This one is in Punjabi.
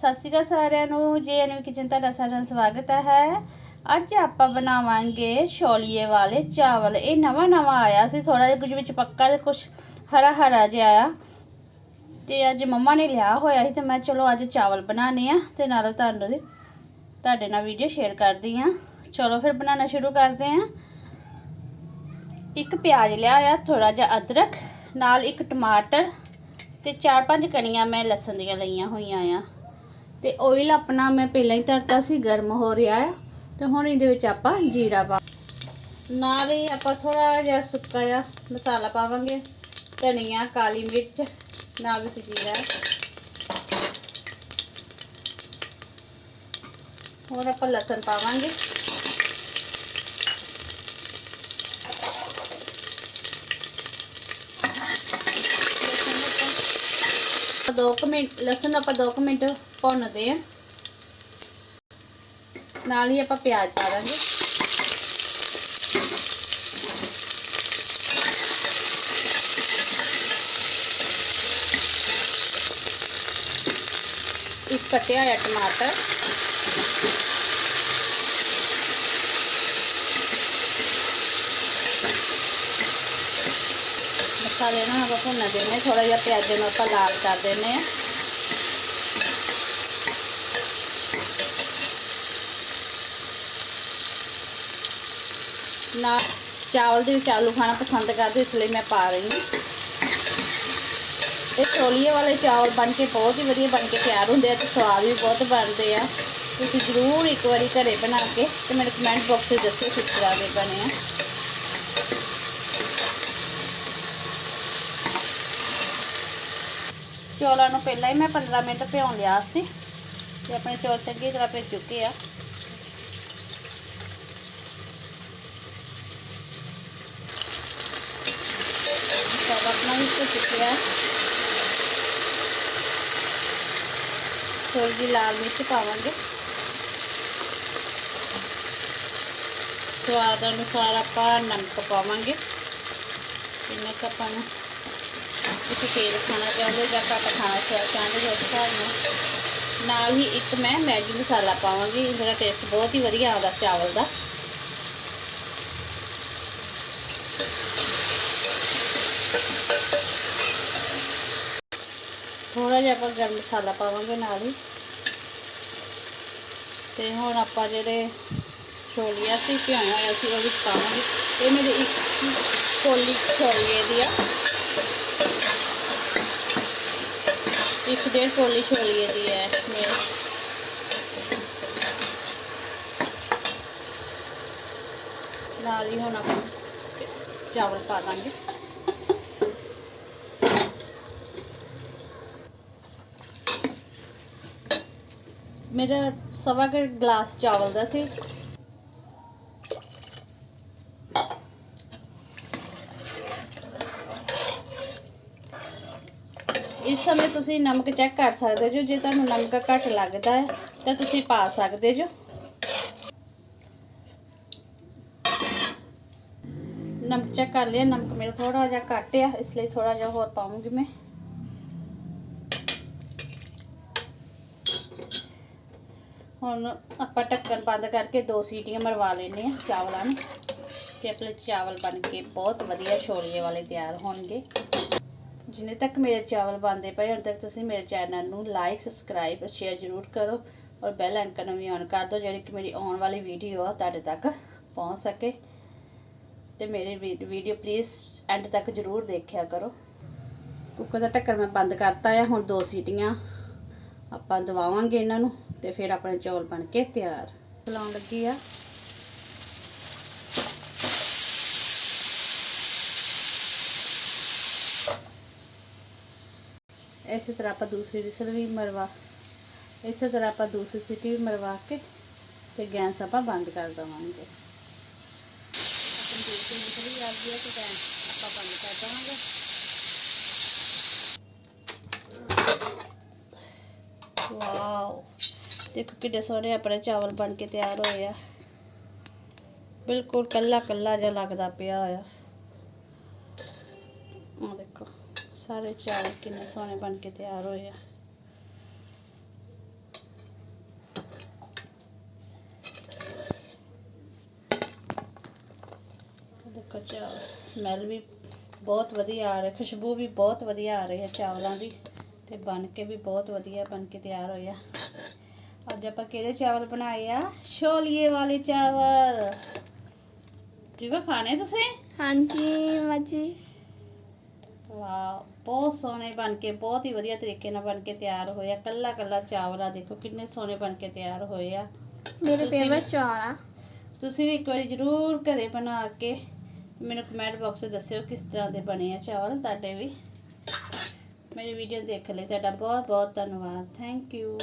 ਸਤਿ ਸ਼੍ਰੀ ਅਕਾਲ ਸਾਰਿਆਂ ਨੂੰ, ਜੇ ਐਨਵੀ ਕਿਚਨ ਤੁਹਾਡਾ ਸਾਰਿਆਂ ਦਾ ਸਵਾਗਤ ਹੈ। ਅੱਜ ਆਪਾਂ ਬਣਾਵਾਂਗੇ ਛੋਲੀਏ ਵਾਲੇ ਚਾਵਲ। ਇਹ ਨਵਾਂ ਨਵਾਂ ਆਇਆ ਸੀ ਥੋੜਾ ਜਿਹਾ ਕੁਝ ਵਿੱਚ ਪੱਕਾ ਤੇ ਕੁਝ ਹਰਾ ਹਰਾ ਜਿਹਾ ਆਇਆ ਤੇ ਅੱਜ ਮੰਮਾ ਨੇ ਲਿਆ ਹੋਇਆ ਸੀ ਤੇ ਮੈਂ ਚਲੋ ਅੱਜ ਚਾਵਲ ਬਣਾਣੇ ਆ ਤੇ ਨਾਲ ਤੁਹਾਨੂੰ ਤੁਹਾਡੇ ਨਾਲ ਵੀਡੀਓ ਸ਼ੇਅਰ ਕਰਦੀ ਆ ਚਲੋ ਫਿਰ ਬਣਾਉਣਾ ਸ਼ੁਰੂ ਕਰਦੇ ਆ ਇੱਕ ਪਿਆਜ਼ ਲਿਆ ਆ ਥੋੜਾ ਜਿਹਾ ਅਦਰਕ, ਨਾਲ ਇੱਕ ਟਮਾਟਰ ਤੇ ਚਾਰ ਪੰਜ ਕਣੀਆਂ ਮੈਂ ਲਸਣ ਦੀਆਂ ਲਈਆਂ ਹੋਈਆਂ ਆ। ਤੇ ਆਇਲ ਆਪਣਾ ਮੈਂ ਪਹਿਲਾਂ ਹੀ ਧਰਤਾ ਸੀ, ਗਰਮ ਹੋ ਰਿਹਾ ਆ ਤੇ ਹੁਣ ਇਹਦੇ ਵਿੱਚ ਆਪਾਂ ਜੀਰਾ ਪਾ ਨਾਲ ਹੀ ਆਪਾਂ ਥੋੜਾ ਜਿਹਾ ਸੁੱਕਾ ਜਿਹਾ ਮਸਾਲਾ ਪਾਵਾਂਗੇ। ਧਨੀਆ, ਕਾਲੀ ਮਿਰਚ, ਨਾਲ ਵਿੱਚ ਜੀਰਾ। ਹੋਰ ਆਪਾਂ ਲਸਣ ਪਾਵਾਂਗੇ। ਦੋ ਕੁ ਮਿੰਟ, ਲਸਣ ਆਪਾਂ 2 ਮਿੰਟ ਭੁੰਨਦੇ ਆ ਨਾਲ ਹੀ ਆਪਾਂ ਪਿਆਜ਼ ਪਾ ਦਾਂਗੇ। ਇੱਕ ਕੱਟਿਆ ਹੋਇਆ ਟਮਾਟਰ। ਮਸਾਲੇ ਨੂੰ ਆਪਾਂ ਭੁੰਨ ਦੇਣੇ ਥੋੜਾ ਜਿਹਾ ਪਿਆਜ਼ ਨੂੰ ਆਪਾਂ ਲਾਲ ਕਰ ਦੇਣੇ ਆ ਚਾਵਲ ਦੇ ਵਿੱਚ ਆਲੂ ਖਾਣਾ ਪਸੰਦ ਕਰਦੇ, ਇਸ ਲਈ ਮੈਂ ਪਾ ਰਹੀ ਹਾਂ। ਇਹ ਛੋਲੀਏ ਵਾਲੇ ਚਾਵਲ ਬਣ ਕੇ ਬਹੁਤ ਹੀ ਵਧੀਆ ਬਣ ਕੇ ਤਿਆਰ ਹੁੰਦੇ ਆ ਤੇ ਸਵਾਦ ਵੀ ਬਹੁਤ ਬਣਦੇ ਆ। ਤੁਸੀਂ ਜ਼ਰੂਰ ਇੱਕ ਵਾਰੀ ਘਰੇ ਬਣਾ ਕੇ ਤੇ ਮੈਨੂੰ ਕਮੈਂਟ ਬਾਕਸ ਵਿੱਚ ਦੱਸਿਓ ਕਿਸ ਤਰ੍ਹਾਂ ਦੇ ਬਣੇ ਆ। ਚੌਲਾਂ ਨੂੰ ਪਹਿਲਾਂ ਹੀ ਮੈਂ 15 ਮਿੰਟ ਭਿਉਂ ਲਿਆ ਸੀ ਤੇ ਆਪਣੇ ਚੌਲ ਚੰਗੀ ਤਰ੍ਹਾਂ ਭਿੱਜ ਚੁੱਕੇ ਆ। ਚੌਲ ਆਪਣਾ ਵੀ ਭਿੱਜ ਚੁੱਕਿਆ ਥੋੜੀ ਜਿਹੀ ਲਾਲ ਮਿਰਚ ਪਾਵਾਂਗੇ। ਸਵਾਦ ਅਨੁਸਾਰ ਆਪਾਂ ਨਮਕ ਪਾਵਾਂਗੇ। ਕਿੰਨਾ ਕੁ ਆਪਾਂ ਨੂੰ ਤੁਸੀਂ ਤੇਲ ਖਾਣਾ ਚਾਹੁੰਦੇ ਜਾਂ ਘੱਟ ਖਾਣਾ ਚਾਹੁੰਦੇ ਹੋ ਉਸ ਹਿਸਾਬ ਨਾਲ। ਨਾਲ ਹੀ ਇੱਕ ਮੈਂ ਮੈਗੀ ਮਸਾਲਾ ਪਾਵਾਂਗੀ ਇਹਦਾ ਟੇਸਟ ਬਹੁਤ ਹੀ ਵਧੀਆ ਆਉਂਦਾ ਚਾਵਲ ਦਾ। ਥੋੜਾ ਜਿਹਾ ਆਪਾਂ ਗਰਮ ਮਸਾਲਾ ਪਾਵਾਂਗੇ ਨਾਲ ਹੀ। ਤੇ ਹੁਣ ਆਪਾਂ ਜਿਹੜੇ ਛੋਲੀਆਂ ਸੀ ਭਿਆਇਆ ਹੋਇਆ ਸੀ ਉਹ ਵਿੱਚ ਪਾਵਾਂਗੇ। ਇਹ ਮੇਰੇ ਇੱਕ ਕੋਲੀ ਛੋਲੀਏ ਦੀ ਆ। ਇੱਕ ਡੇਢ ਕੋਲੀ ਛੋਲੀਏ ਦੀ ਹੈ ਮੇਰੇ ਨਾਲ ਹੀ ਹੁਣ ਆਪਾਂ ਚਾਵਲ ਪਾ ਦਾਂਗੇ। ਮੇਰਾ ਸਵਾ ਗਲਾਸ ਚਾਵਲ ਦਾ ਸੀ। ਇਸ ਸਮੇਂ ਤੁਸੀਂ ਨਮਕ ਚੈੱਕ ਕਰ ਸਕਦੇ ਜੋ, ਜੇ ਤੁਹਾਨੂੰ ਨਮਕ ਘੱਟ ਲੱਗਦਾ ਹੈ, ਤਾਂ ਤੁਸੀਂ ਪਾ ਸਕਦੇ ਜੋ। ਨਮਕ ਚੈੱਕ ਕਰ ਲਿਆ, ਨਮਕ ਮੇਰਾ ਥੋੜਾ ਜਿਹਾ ਘੱਟ ਆ, ਇਸ ਲਈ ਥੋੜਾ ਜਿਹਾ ਹੋਰ ਪਾਉਂਗੀ ਮੈਂ। ਹੁਣ ਆਪਾਂ ਢੱਕਣ ਬੰਦ ਕਰਕੇ ਦੋ ਸੀਟੀਆਂ ਮਰਵਾ ਲੈਣੇ ਆ ਚਾਵਲਾਂ ਨੂੰ। ਤੇ ਆਪਣੇ ਚਾਵਲ ਬਣ ਕੇ ਬਹੁਤ ਵਧੀਆ ਛੋਲੇ ਵਾਲੇ ਤਿਆਰ ਹੋਣਗੇ। ਜਿੰਨੇ ਤੱਕ ਮੇਰੇ ਚਾਵਲ ਬਣਦੇ ਪਏ ਹੁਣ ਤੱਕ ਤੁਸੀਂ ਮੇਰੇ ਚੈਨਲ ਨੂੰ ਲਾਈਕ ਸਬਸਕ੍ਰਾਈਬ ਸ਼ੇਅਰ ਜ਼ਰੂਰ ਕਰੋ ਔਰ ਬੈਲ ਆਈਕਨ ਨੂੰ ਵੀ ਔਨ ਕਰ ਦਿਓ, ਜਿਹੜੀ ਕਿ ਮੇਰੀ ਆਉਣ ਵਾਲੀ ਵੀਡੀਓ ਆ, ਤੁਹਾਡੇ ਤੱਕ ਪਹੁੰਚ ਸਕੇ। ਤੇ ਮੇਰੀ ਵੀਡੀਓ ਪਲੀਜ਼ ਐਂਡ ਤੱਕ ਜ਼ਰੂਰ ਦੇਖਿਆ ਕਰੋ। ਕੁੱਕਰ ਦਾ ਢੱਕਣ ਮੈਂ ਬੰਦ ਕਰਤਾ ਆ, ਹੁਣ ਦੋ ਸੀਟੀਆਂ ਆਪਾਂ ਦਵਾਵਾਂਗੇ ਇਹਨਾਂ ਨੂੰ ਤੇ ਫਿਰ ਆਪਣੇ ਚੌਲ ਬਣ ਕੇ ਤਿਆਰ। ਲਾਉਣ ਲੱਗੀ ਆ। ਇਸੇ ਤਰ੍ਹਾਂ ਆਪਾਂ ਦੂਸਰੀ ਵਿਸਲ ਵੀ ਮਰਵਾ ਇਸੇ ਤਰ੍ਹਾਂ ਆਪਾਂ ਦੂਸਰੀ ਸੀਟੀ ਵੀ ਮਰਵਾ ਕੇ ਤੇ ਗੈਸ ਆਪਾਂ ਬੰਦ ਕਰ ਦਵਾਂਗੇ ਆਪਣੀ ਦੂਸਰੀ ਵਿਸਲ ਵੀ ਆ ਗਈ ਹੈ ਤੇ ਗੈਸ ਆਪਾਂ ਬੰਦ ਕਰ ਦਵਾਂਗੇ ਵਾਓ ਦੇਖੋ ਕਿੱਡੇ ਸੋਹਣੇ ਆਪਣੇ ਚਾਵਲ ਬਣ ਕੇ ਤਿਆਰ ਹੋਏ ਆ ਬਿਲਕੁਲ ਕੱਲਾ ਕੱਲਾ ਜਿਹਾ ਲੱਗਦਾ ਪਿਆ ਆ ਆ ਦੇਖੋ सारे चावल कि सोने बन के तैयार हो। देखो चावल स्मेल भी बहुत वाइया आ रहा, खुशबू भी बहुत वाइया आ रही है चावलों की बन के भी बहुत वाइया बन के तैयार हो। अज आप कि चावल बनाए आ छोलिए वाले चावल। जी खाने तुसे? हाँ जी, माँ ਵਾਹ ਬਹੁਤ ਸੋਹਣੇ ਬਣ ਕੇ ਬਹੁਤ ਹੀ ਵਧੀਆ ਤਰੀਕੇ ਨਾਲ ਬਣ ਕੇ ਤਿਆਰ ਹੋਇਆ ਕੱਲਾ ਕੱਲਾ ਚਾਵਲ ਆ ਦੇਖੋ ਕਿੰਨੇ ਸੋਹਣੇ ਬਣ ਕੇ ਤਿਆਰ ਹੋਏ ਆ। ਮੇਰੇ ਤੁਸੀਂ ਫੇਵਰਟ ਚੌਲ ਆ। ਤੁਸੀਂ ਵੀ ਇੱਕ ਵਾਰੀ ਜ਼ਰੂਰ ਘਰੇ ਬਣਾ ਕੇ ਮੈਨੂੰ ਕਮੈਂਟ ਬਾਕਸ 'ਚ ਦੱਸਿਓ ਕਿਸ ਤਰ੍ਹਾਂ ਦੇ ਬਣੇ ਆ ਚਾਵਲ ਤੁਹਾਡੇ ਵੀ। ਮੇਰੀ ਵੀਡੀਓ ਦੇਖ ਲਈ ਤੁਹਾਡਾ ਬਹੁਤ ਬਹੁਤ ਧੰਨਵਾਦ। Thank you